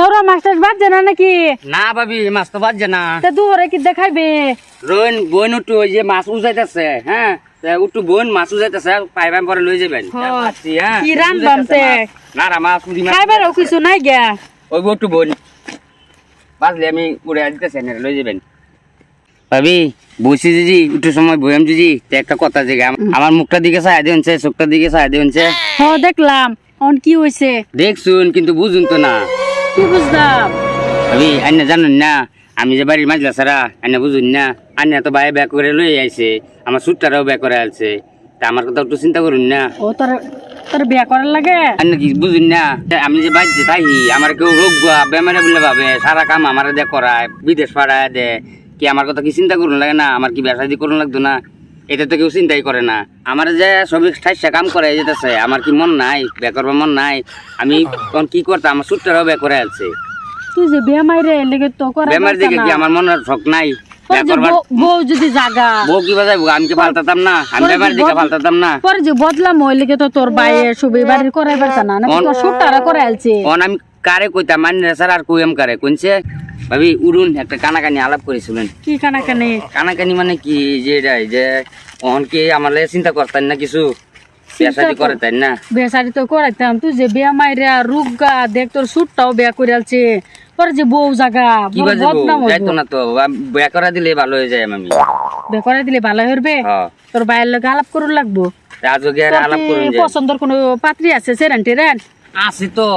ধরো মাস্টার বাজছে না নাকি? না ভাবি মাছ তো বাজছে না। তা দুপুরে কি দেখাইবে? উঠু ওই যে মাছ উজাইতেছে হ্যাঁ? উঠু বোন মাছ উজাইতেছে পাইবাম পরে লই যাবেন। হ্যাঁ। হ্যাঁ? কি? না রা মাছ পুরি মাছ খাইবারও কিছু নাই গিয়া? ওই বোন। বাজলে আমি উড়ে দিতেছি না লই যাবেন। ভাবি বসি দিদি একটু সময় দিদি একটা কথা জেগে আমার মুখটা দিকে চাই দিনছে চোখটার দিকে চাই দিনছে হ দেখলাম। অন কি হইছে? দেখছুন কিন্তু বুঝুন তো না। কি বুঝলাম? ভাবি আন্না জানুন না আমি যে বাড়ির সারা আন্না বুঝুন না আন্না তো বাইরে ব্যাক করে লই আইছে আমার সুটটারাও ব্যাক করে আলছে তা আমার কথা একটু চিন্তা করুন না। ও তোর তোর বিয়া করার লাগে? আন্না কি বুঝুন না আমি যে বাড়িতে থাকি আমার কেউ রোগ বেমারে বলে ভাবে সারা কাম আমার দে করায় বিদেশ পাড়ায় দে কি আমার কথা কি চিন্তা করুন লাগে না? আমার কি ব্যবসা করুন লাগতো না? এটা তো কেউ চিন্তাই করে না। আমার যে সবই ঠাইসা কাম করে যেতেছে আমার কি মন নাই বে করবার মন নাই। আমি তখন কি করতাম আমার সুটটারাও বে করে আলছে তুই যে বিয়া মাইরে লেগে তো করা বেমার দিকে কি আমার মনের শখ নাই? বউ- যদি জাগা। বউ কি বাজাইবো আমি কি পাল্টাতাম না? আমি বেমার দিকে পাল্টাতাম না। পরে যে বদলাম ওই লেগে তো তোর বাইয়ে সুবি বাড়ির করাই পারছে না নাকি অন- তোর সুটারা করে আলছে অন আমি কারে কইতাম মানি না স্যার আর কইম কারে? কোনছে ভাবি উড়ুন একটা কানাকানি আলাপ করেছিলেন। কি কানা কানে কানাকানি মানে কি? যে এটাই যে অন কি আমার চিন্তা করতেন না কিছু? করে তাই না? বেসারি তো করাইতাম। তুই যে বিয়া মাইরা রুগা দেখ তোর সুটটাও বিয়া করে আলছে। পরে যে বউ জাগা কি বাজে বদনাম যাইতো না তো। বেয়া করা দিলে ভালো হয়ে যায় আমি। বিয়া করে দিলে ভালো হইবে? তোর আলাপ করুন লাগবো। আলাপ করুন পছন্দের কোনো পাত্রী আছে সেরান্টি রেন আছে তো।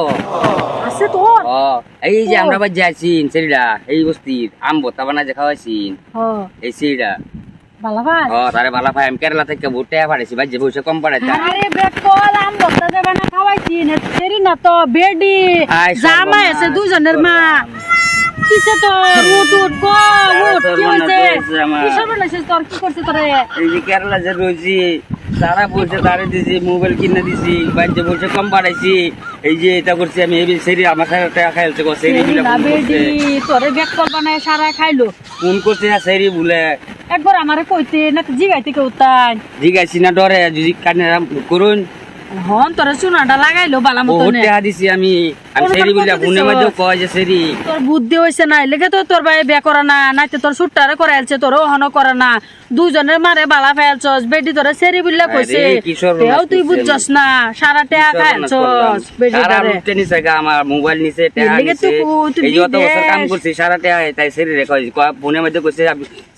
আছে তো ও এই যে আমরা বাজ সেরিডা এই বস্তির আম যে খাওয়াইছি। এই সেরিডা। ভালো ও তারে ভালো আমি কেরালা থেকে ভুট্টা পাঠাইছি ভাই বসে কম পাঠাইতাম আরে বেকল আম বস্তা যাবে না খাওয়াইছি না সেরি না তো বেডি। আই আছে দুজনের মা। কিসে তো উঠ উঠ গো উঠ কি সর্বনাশ হয়েছে হয়েছে আমার। কি সর্বনাশ তোর? কি করছে তোরে? এই যে কেরালা যে রয়েছি তারা বলছে তারে দিছি মোবাইল কিনে দিছি বাড়িতে বলছে কম পাঠাইছি। এই যে এটা করছি আমি এই সেরি আমার সাথে টাকা খাইছে গো সেরি করছে? তোরে বেকল বানায় সারা খাইলো। ফোন করছে না সেরি বলে? একবার আমারে কইতে না জিগাইতে কেউ তাই। জিগাইছি না ডরে যদি কানে করুন। হন তোরে চুনাটা লাগাইলো বালা বহুত মতনে টাকা দিছি আমি। আমি সেরি কত ফোনের মধ্যে কয় যে সেরি। তোর বুদ্ধি হয়েছে না লেগে তো তোর ভাই বিয়া করা না নাইতে তোর সুট্টারে করে আলছে তোর ওহনো করে না। দুজনের মারে বালা ফেলছস বেডি তোরে সেরি বুল্লা কইছে। তেও তুই বুঝছস না সারা টেয়া খাইছস বেডি সারা তোরে। নিছে গা আমার মোবাইল নিছে টাকা নিছে। তুই এই যে বছর কাম বিদেশ। করছি সারা টাকা তাই সেরি রেখা ফোনের মধ্যে কইছে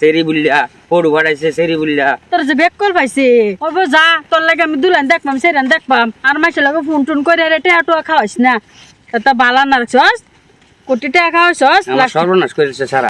সেরি বুলিয়া পড়ু ভাড়াইছে সেরি বুলিয়া তোর যে বেক কল পাইছে। ওইব যা তোর লাগে আমি দুলান দেখবাম সেরান দেখবাম আর মাসে লাগে ফোন টুন করে রে টেয়া টোয়া খাওয়াইস না? তা বালা না রাখছস কোটি টাকা খাওয়াইছস সর্বনাশ করেছে সারা